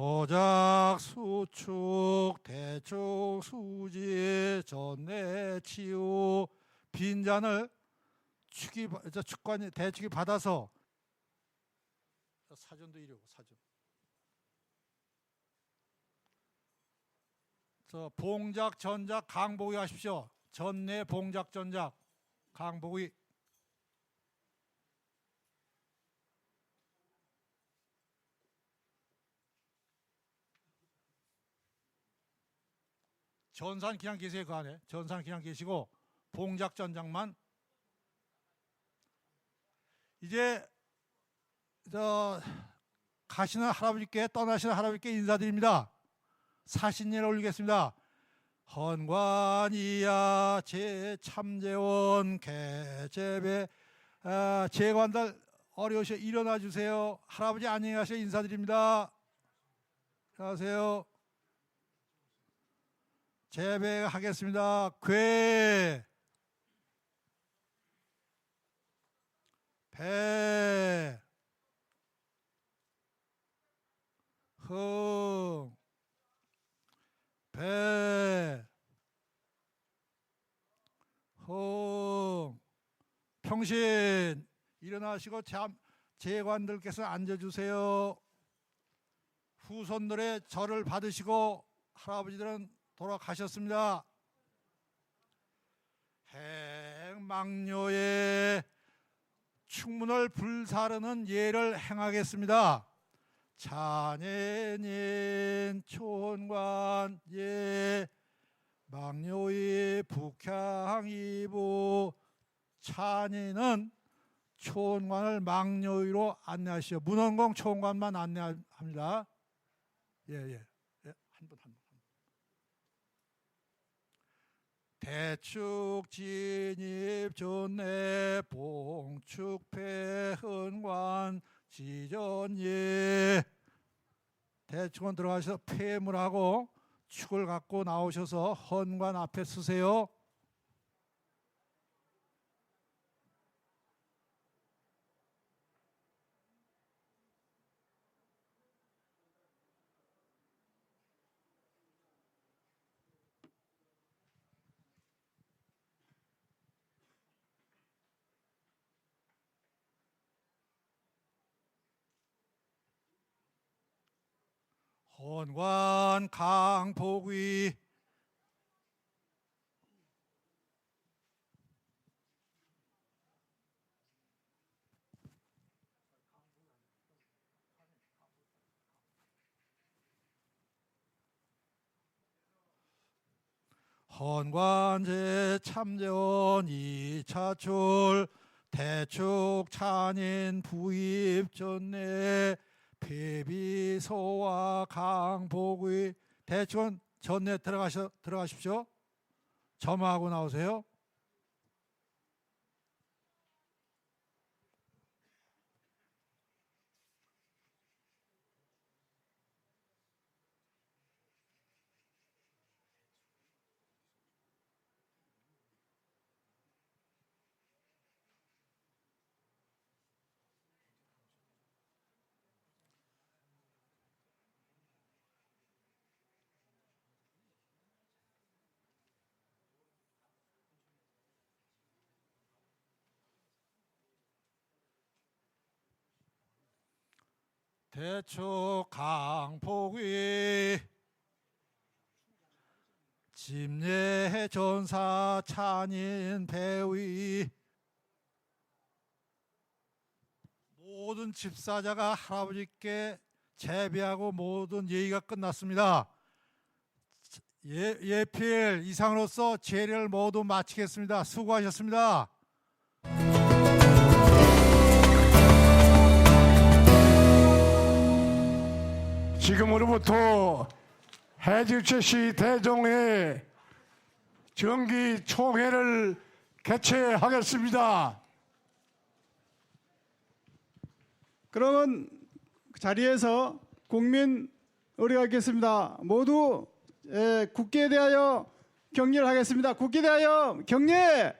소작 수축 대축 수지 전내 치유 빈잔을 축이 축관이 대축이 받아서 사전도 이려고 사전. 저 봉작 전작 강보기 하십시오. 전내 봉작 전작 강보기 전산 그냥 계세요 그 안에 전산 그냥 계시고 봉작 전장만 이제 저 가시는 할아버지께 떠나시는 할아버지께 인사드립니다. 사신예를 올리겠습니다. 헌관이야 제참재원 개재배 아, 재관들 어려우셔 일어나 주세요. 할아버지 안녕히 가세요. 인사드립니다. 안녕하세요. 재배하겠습니다. 괴, 배, 흥, 배, 흥, 평신. 일어나시고 참 재관들께서 앉아주세요. 후손들의 절을 받으시고 할아버지들은 돌아가셨습니다. 행망녀의 충문을 불사르는 예를 행하겠습니다. 찬예닌 촌관 예 망녀의 북향이부 찬이는 촌관을 망녀위로 안내하시오. 문원공 촌관만 안내합니다. 예 예. 예. 예, 한 분 한 분. 대축 진입 존내 봉축 폐헌관 지전예 대축은 들어가셔서 폐물하고 축을 갖고 나오셔서 헌관 앞에 쓰세요. 헌관 강복위. 헌관제 참재원 이차출 대축 찬인 부입 전내 폐비소와 강복의 대축은 전내 들어가셔 들어가십시오. 점하고 나오세요. 대축 강복위 집례 전사 찬인 배위 모든 집사자가 할아버지께 재배하고 모든 예의가 끝났습니다. 예, 예필 이상으로서 제례를 모두 마치겠습니다. 수고하셨습니다. 지금으로부터 해질채시 대종회 정기 총회를 개최하겠습니다. 그러면 그 자리에서 국민 의뢰하겠습니다. 모두 에, 국기에 대하여 격려를 하겠습니다. 국기에 대하여 격려!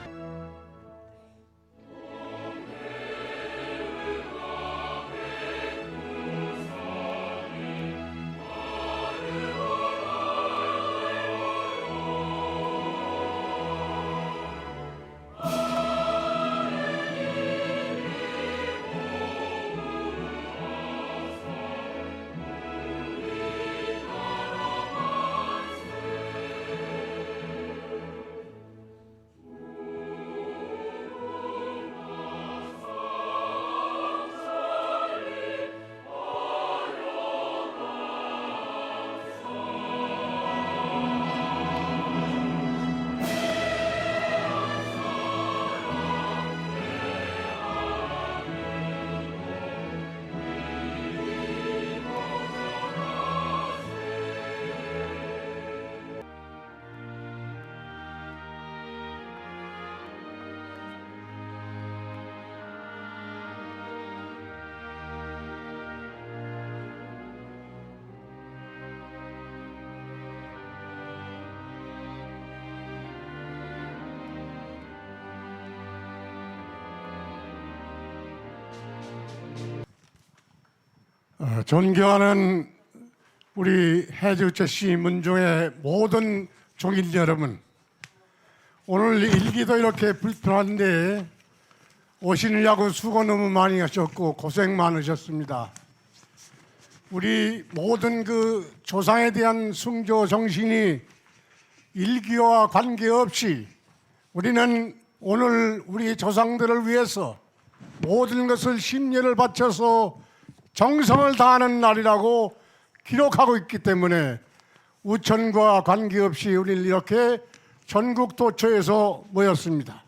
어, 존경하는 우리 해주체 시 문중의 모든 종일 여러분, 오늘 일기도 이렇게 불편한데 오시느냐고 수고 너무 많이 하셨고 고생 많으셨습니다. 우리 모든 그 조상에 대한 숭조 정신이 일기와 관계없이 우리는 오늘 우리 조상들을 위해서 모든 것을 심려를 바쳐서 정성을 다하는 날이라고 기록하고 있기 때문에 우천과 관계없이 우리는 이렇게 전국 도처에서 모였습니다.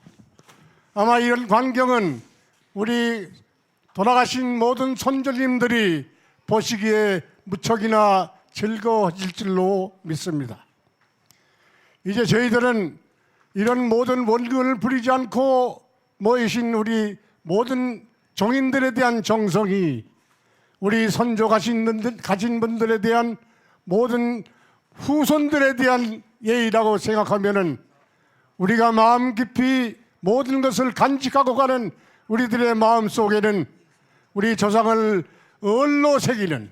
아마 이런 광경은 우리 돌아가신 모든 선조님들이 보시기에 무척이나 즐거워질 줄로 믿습니다. 이제 저희들은 이런 모든 원근을 부리지 않고 모이신 우리 모든 종인들에 대한 정성이 우리 선조 가신 가진 분들에 대한 모든 후손들에 대한 예의라고 생각하면은 우리가 마음 깊이 모든 것을 간직하고 가는 우리들의 마음 속에는 우리 조상을 얼로 새기는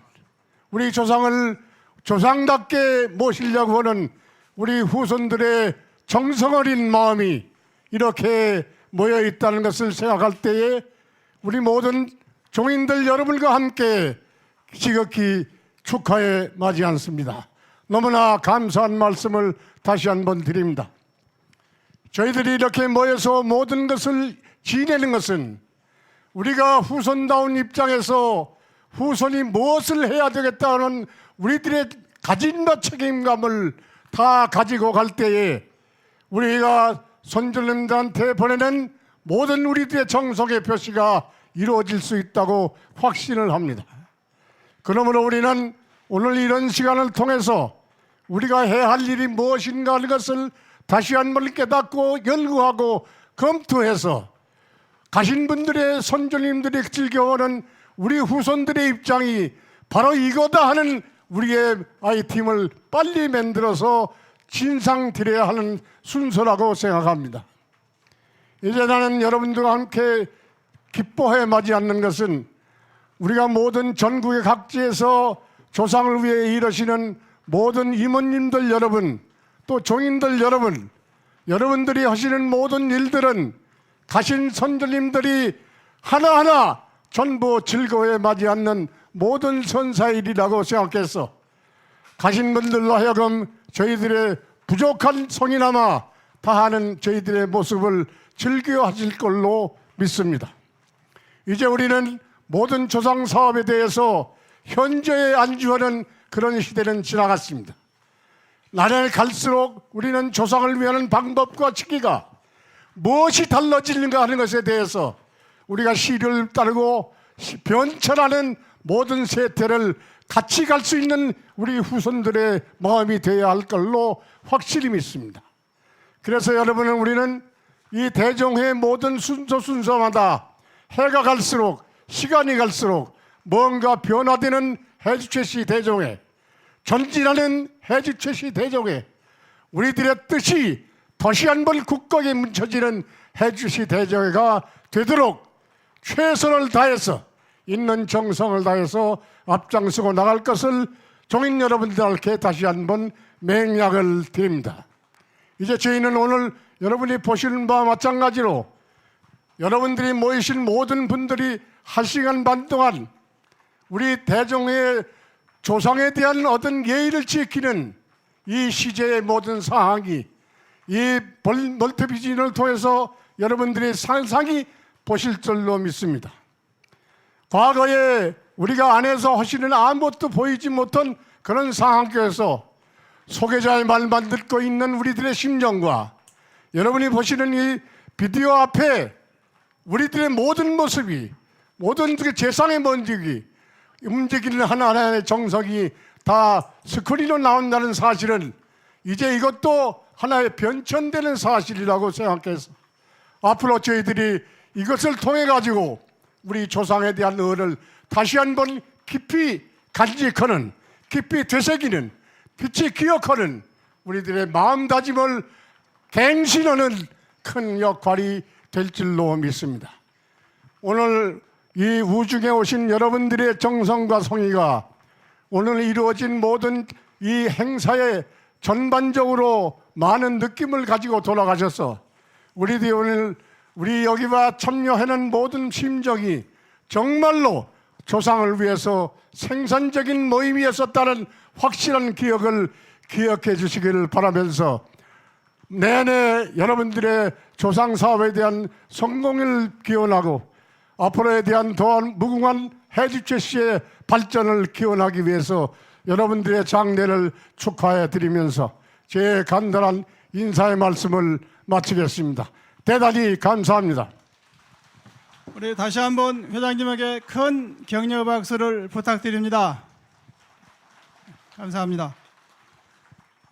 우리 조상을 조상답게 모시려고 하는 우리 후손들의 정성 어린 마음이 이렇게 모여 있다는 것을 생각할 때에 우리 모든 종인들 여러분과 함께 지극히 축하에 맞이 않습니다. 너무나 감사한 말씀을 다시 한번 드립니다. 저희들이 이렇게 모여서 모든 것을 지내는 것은 우리가 후손다운 입장에서 후손이 무엇을 해야 되겠다는 우리들의 가진 바 책임감을 다 가지고 갈 때에 우리가 선조님들한테 보내는 모든 우리들의 정성의 표시가 이루어질 수 있다고 확신을 합니다. 그러므로 우리는 오늘 이런 시간을 통해서 우리가 해야 할 일이 무엇인가 하는 것을 다시 한 번 깨닫고 연구하고 검토해서 가신 분들의 선조님들이 즐겨오는 우리 후손들의 입장이 바로 이거다 하는 우리의 아이팀을 빨리 만들어서 진상 드려야 하는 순서라고 생각합니다. 이제 나는 여러분들과 함께 기뻐해 맞이 않는 것은 우리가 모든 전국의 각지에서 조상을 위해 일하시는 모든 임원님들 여러분 또 종인들 여러분 여러분들이 하시는 모든 일들은 가신 선조님들이 하나하나 전부 즐거워해 맞이 않는 모든 선사일이라고 생각해서 가신 분들로 하여금 저희들의 부족한 성이나마 다하는 저희들의 모습을 즐겨하실 걸로 믿습니다. 이제 우리는 모든 조상 사업에 대해서 현재에 안주하는 그런 시대는 지나갔습니다. 날을 갈수록 우리는 조상을 위하는 방법과 치기가 무엇이 달라지는가 하는 것에 대해서 우리가 시를 따르고 시- 변천하는 모든 세태를 같이 갈 수 있는 우리 후손들의 마음이 되어야 할 걸로 확실히 믿습니다. 그래서 여러분은 우리는 이 대종의 모든 순서 순서마다 해가 갈수록 시간이 갈수록 뭔가 변화되는 해주최씨 대종에 전진하는 해주최씨 대종에 우리들의 뜻이 다시 한번 국각에 뭉쳐지는 해주시 대종회가 되도록 최선을 다해서 있는 정성을 다해서 앞장서고 나갈 것을 종인 여러분들께 다시 한번 맹약을 드립니다. 이제 저희는 오늘 여러분이 보시는 바와 마찬가지로 여러분들이 모이신 모든 분들이 한 시간 반 동안 우리 대종의 조상에 대한 어떤 예의를 지키는 이 시제의 모든 사항이 이 멀티비전을 통해서 여러분들이 상상히 보실 줄로 믿습니다. 과거에 우리가 안에서 하시는 아무것도 보이지 못한 그런 상황 속에서 소개자의 말만 듣고 있는 우리들의 심정과 여러분이 보시는 이 비디오 앞에 우리들의 모든 모습이 모든 그 재상의 먼지기 움직이는 하나하나의 정석이 다 스크린으로 나온다는 사실은 이제 이것도 하나의 변천되는 사실이라고 생각해서 앞으로 저희들이 이것을 통해 가지고 우리 조상에 대한 의를 다시 한번 깊이 간직하는 깊이 되새기는 빛이 기억하는 우리들의 마음다짐을 갱신하는 큰 역할이 될 줄로 믿습니다. 오늘 이 우중에 오신 여러분들의 정성과 성의가 오늘 이루어진 모든 이 행사에 전반적으로 많은 느낌을 가지고 돌아가셔서 우리들이 오늘 우리 여기와 참여하는 모든 심정이 정말로 조상을 위해서 생산적인 모임이었었다는 확실한 기억을 기억해 주시기를 바라면서 내내 여러분들의 조상 사업에 대한 성공을 기원하고 앞으로에 대한 더 무궁한 해주최 씨의 발전을 기원하기 위해서 여러분들의 장례를 축하해 드리면서 제 간단한 인사의 말씀을 마치겠습니다. 대단히 감사합니다. 우리 다시 한번 회장님에게 큰 격려 박수를 부탁드립니다. 감사합니다.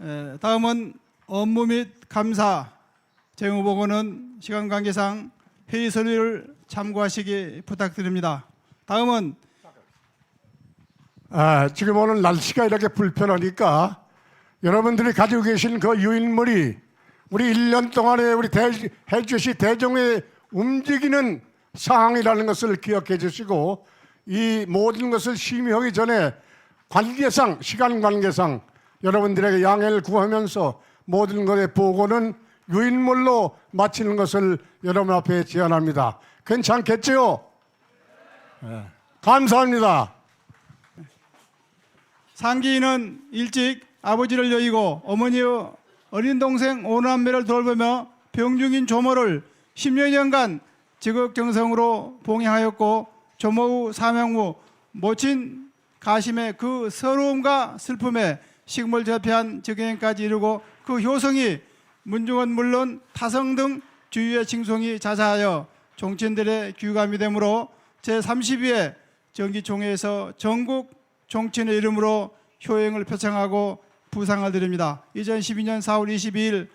에, 다음은 업무 및 감사 재무보고는 시간 관계상 회의 서류를 참고하시기 부탁드립니다. 다음은 아, 지금 오늘 날씨가 이렇게 불편하니까 여러분들이 가지고 계신 그 유인물이 우리 1년 동안에 우리 해주시 대종의 움직이는 상황이라는 것을 기억해 주시고 이 모든 것을 심의하기 전에 관계상 시간 관계상 여러분들에게 양해를 구하면서 모든 것의 보고는 유인물로 마치는 것을 여러분 앞에 제안합니다. 괜찮겠지요? 네. 감사합니다. 상기인은 일찍 아버지를 여의고 어머니의 어린 동생 오남매를 돌보며 병중인 조모를 10여년간 지극정성으로 봉양하였고 조모 후 사명 후 모친 가심의 그 서러움과 슬픔에 식물 재패한 적행까지 이루고 그 효성이 문중은 물론 타성 등 주위의 칭송이 자자하여 종친들의 귀감이 되므로 제32회 정기총회에서 전국 종친의 이름으로 효행을 표창하고 부상을 드립니다. 2012년 4월 22일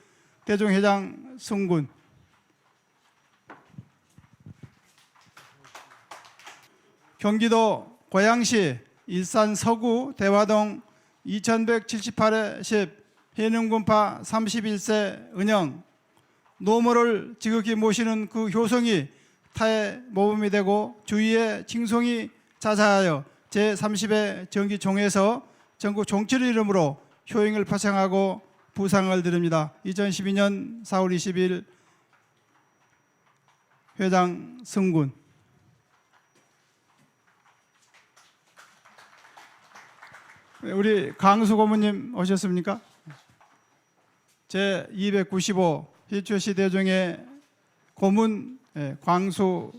대종회장 승군 경기도 고양시 일산 서구 대화동 2178에 10 해능군파 31세 은영 노모를 지극히 모시는 그 효성이 타의 모범이 되고 주위의 칭송이 자자하여 제30회 정기총회에서 전국 종치를 이름으로 효행을 파창하고 부상을 드립니다. 2012년 4월 20일 회장 승군 우리 강수 고모님 오셨습니까? 제 295 희초시 대종의 고문 예, 광수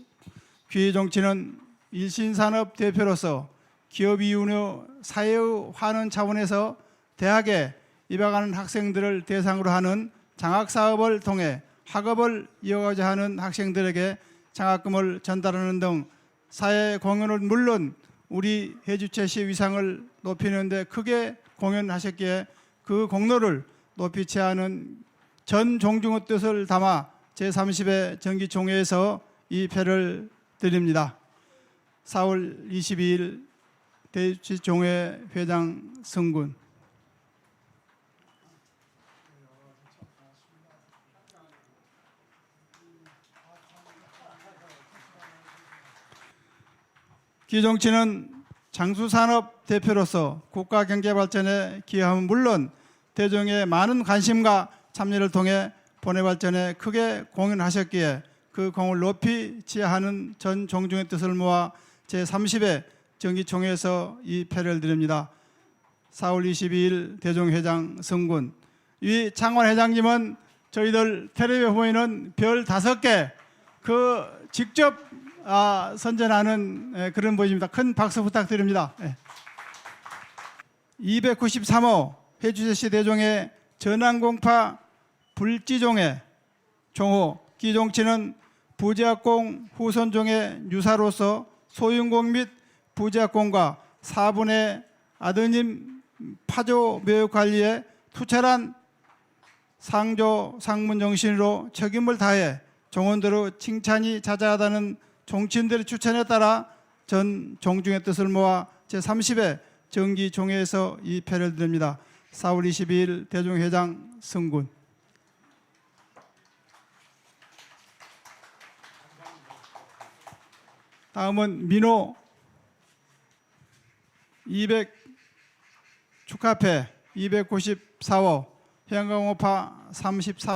귀정치는 일신산업 대표로서 기업 이윤의 사회의 환원 차원에서 대학에 입학하는 학생들을 대상으로 하는 장학 사업을 통해 학업을 이어가자 하는 학생들에게 장학금을 전달하는 등 사회 공헌은 물론 우리 해주체시 위상을 높이는 데 크게 공연하셨기에 그 공로를 높이 채하는 전 종중의 뜻을 담아 제30회 정기총회에서 이 패를 드립니다. 4월 22일 대주종회 회장 성군 기정치는 장수산업 대표로서 국가 경제 발전에 기여함은 물론 대중의 많은 관심과 참여를 통해 본회 발전에 크게 공헌하셨기에 그 공을 높이 지하하는 전 종중의 뜻을 모아 제30회 정기총회에서 이 패를 드립니다. 4월 22일 대종회장 성군 이 장관 회장님은 저희들 텔레비 보이는 별 다섯 개 그 직접 아, 선전하는 예, 그런 분입니다. 큰 박수 부탁드립니다. 예. 293호 해주제시 대종의 전환공파 불지종의 종호 기종치는 부제학공 후손종의 유사로서 소윤공 및 부제학공과 사분의 아드님 파조 묘역 관리에 투철한 상조 상문 정신으로 책임을 다해 종원대로 칭찬이 자자하다는 종친들의 추천에 따라 전 종중의 뜻을 모아 제30회 정기 종회에서 이 패를 드립니다. 4월 22일 대종회장 승군 다음은 민호 200 축하패 294호 해양강호파 34